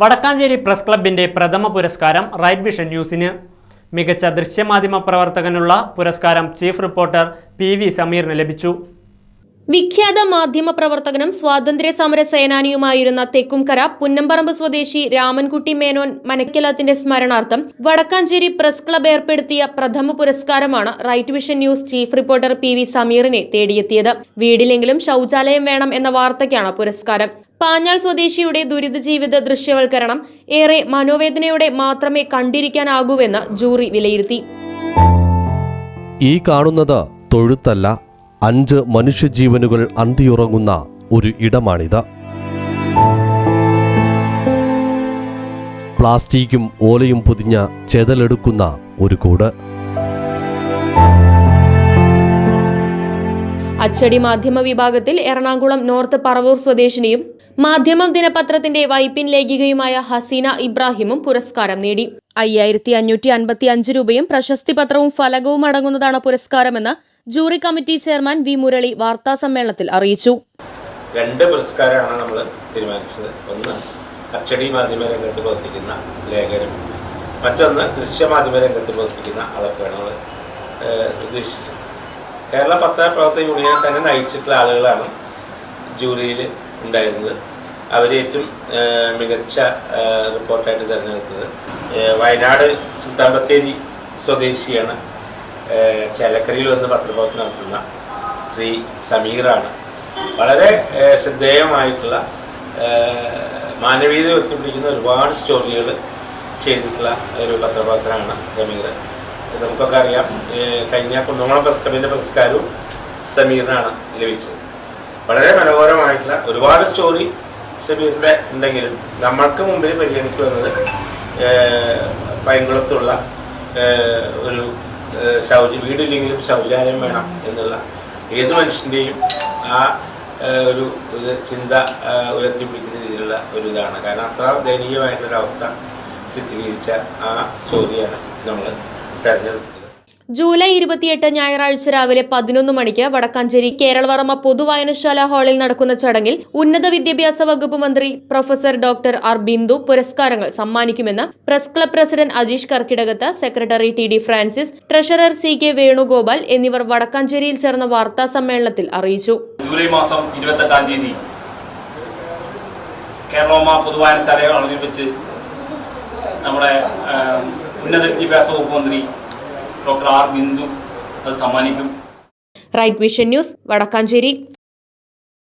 Vadakkanchery press ക്ലബിന്റെ പ്രഥമ പുരസ്കാരം റൈറ്റ് വിഷൻ ന്യൂസിന്. മികച്ച ദൃശ്യമാധ്യമ പ്രവർത്തകനുള്ള പുരസ്കാരം ചീഫ് റിപ്പോർട്ടർ പി വി സമീറിന് ലഭിച്ചു. വിഖ്യാത മാധ്യമ പ്രവർത്തകനും സ്വാതന്ത്ര്യ സമര സേനാനിയുമായിരുന്ന തെക്കുംകര പുന്നമ്പറമ്പ് സ്വദേശി രാമൻകുട്ടി മേനോൻ മനക്കലത്തിന്റെ സ്മരണാർത്ഥം വടക്കാഞ്ചേരി പ്രസ് ക്ലബ് ഏർപ്പെടുത്തിയ പ്രഥമ പുരസ്കാരമാണ് right vision news chief reporter P V സമീറിനെ തേടിയെത്തിയത്. വീടിലെങ്കിലും ശൗചാലയം വേണം എന്ന വാർത്തയ്ക്കാണ് പുരസ്കാരം. പാഞ്ഞാൾ സ്വദേശിയുടെ ദുരിത ജീവിത ദൃശ്യവൽക്കരണം ഏറെ മനോവേദനയോടെ മാത്രമേ കണ്ടിരിക്കാനാകൂവെന്ന് ജൂറി വിലയിരുത്തി. ഈ കാണുന്നത് തൊഴുത്തല്ല അഞ്ച് മനുഷ്യജീവനുകൾ അന്തിയുറങ്ങുന്ന ഒരു ഇടമാണിത്. പ്ലാസ്റ്റിക്കും ഓലയും പൊതിഞ്ഞ ചെതലെടുക്കുന്ന ഒരു കൂട്. അച്ചടി മാധ്യമ വിഭാഗത്തിൽ എറണാകുളം നോർത്ത് പറവൂർ സ്വദേശിനിയും മാധ്യമം ദിനപത്രത്തിന്റെ വൈപ്പിൻ ലേഖികയുമായ ഹസീന ഇബ്രാഹിമും പുരസ്കാരം നേടി. അയ്യായിരത്തി അഞ്ഞൂറ്റി അൻപത്തി അഞ്ച് രൂപയും പ്രശസ്തി പത്രവും ഫലകവും അടങ്ങുന്നതാണ് പുരസ്കാരമെന്ന് jury committee chairman V Murali വാർത്താ സമ്മേളനത്തിൽ അറിയിച്ചു. രണ്ട് പുരസ്കാരമാണ് നമ്മൾ തീരുമാനിച്ചത്. ഒന്ന് അച്ചടി മാധ്യമ രംഗത്ത് പ്രവർത്തിക്കുന്ന ലേഖനം. മറ്റൊന്ന് ദൃശ്യമാധ്യമ രംഗത്ത് പ്രവർത്തിക്കുന്ന ആളൊക്കെയാണ് നമ്മൾ ഉദ്ദേശിച്ചത്. കേരള പത്രപ്രവർത്തക പ്രവർത്തക യൂണിയനെ തന്നെ നയിച്ചിട്ടുള്ള ആളുകളാണ് ജൂറിയിൽ ഉണ്ടായിരുന്നത്. അവർ ഏറ്റവും മികച്ച റിപ്പോർട്ടായിട്ട് തിരഞ്ഞെടുത്തത്. വയനാട് സുൽത്താൻ ബത്തേരി സ്വദേശിയാണ് ചേലക്കരയിൽ വന്ന് പത്രപ്രവർത്തനം നടത്തുന്ന ശ്രീ സമീറാണ്. വളരെ ശ്രദ്ധേയമായിട്ടുള്ള മാനവീയത ഉയർത്തിപ്പിടിക്കുന്ന ഒരുപാട് സ്റ്റോറികൾ ചെയ്തിട്ടുള്ള ഒരു പത്രപ്രവർത്തനമാണ് സമീർ. നമുക്കൊക്കെ അറിയാം. കഴിഞ്ഞ കുന്നോളം പ്രസ് ക്ലബിന്റെ പുരസ്കാരവും സമീറിനാണ് ലഭിച്ചത്. വളരെ മനോഹരമായിട്ടുള്ള ഒരുപാട് സ്റ്റോറി ഷബീറിന്റെ ഉണ്ടെങ്കിലും നമ്മൾക്ക് മുമ്പിൽ പരിഗണിച്ചു വന്നത് പൈങ്കുളത്തുള്ള ഒരു ശൗച വീടില്ലെങ്കിലും ശൗചാലയം വേണം എന്നുള്ള ഏത് മനുഷ്യന്റെയും ആ ഒരു ചിന്ത ഉയർത്തിപ്പിടിക്കുന്ന രീതിയിലുള്ള ഒരു ഇതാണ്. കാരണം അത്ര ദയനീയമായിട്ടുള്ളൊരവസ്ഥ ചിത്രീകരിച്ച ആ സ്റ്റോറിയാണ് നമ്മൾ തിരഞ്ഞെടുത്തത് ജൂലൈ ഇരുപത്തിയെട്ട് ഞായറാഴ്ച രാവിലെ പതിനൊന്ന് മണിക്ക് വടക്കാഞ്ചേരി കേരളവർമ്മ പൊതുവായനശാല ഹാളിൽ നടക്കുന്ന ചടങ്ങിൽ ഉന്നത വിദ്യാഭ്യാസ വകുപ്പ് മന്ത്രി പ്രൊഫസർ ഡോക്ടർ ആർ ബിന്ദു പുരസ്കാരങ്ങൾ സമ്മാനിക്കുമെന്ന് press club president Ajeesh Karkidakath secretary T D Francis treasurer C K Venugopal എന്നിവർ വടക്കാഞ്ചേരിയിൽ ചേർന്ന വാർത്താ സമ്മേളനത്തിൽ അറിയിച്ചു. ജൂലൈ മാസം ഇരുപത്തെട്ടാം തീയതി കേരളോമ പൊതുവായനശാല വെച്ച് നമ്മുടെ ഉന്നത വിദ്യാഭ്യാസ വകുപ്പ് മന്ത്രി ഡോക്ടർ ആർ ബിന്ദു അത് സമ്മാനിക്കും. Right vision news Vadakkanchery.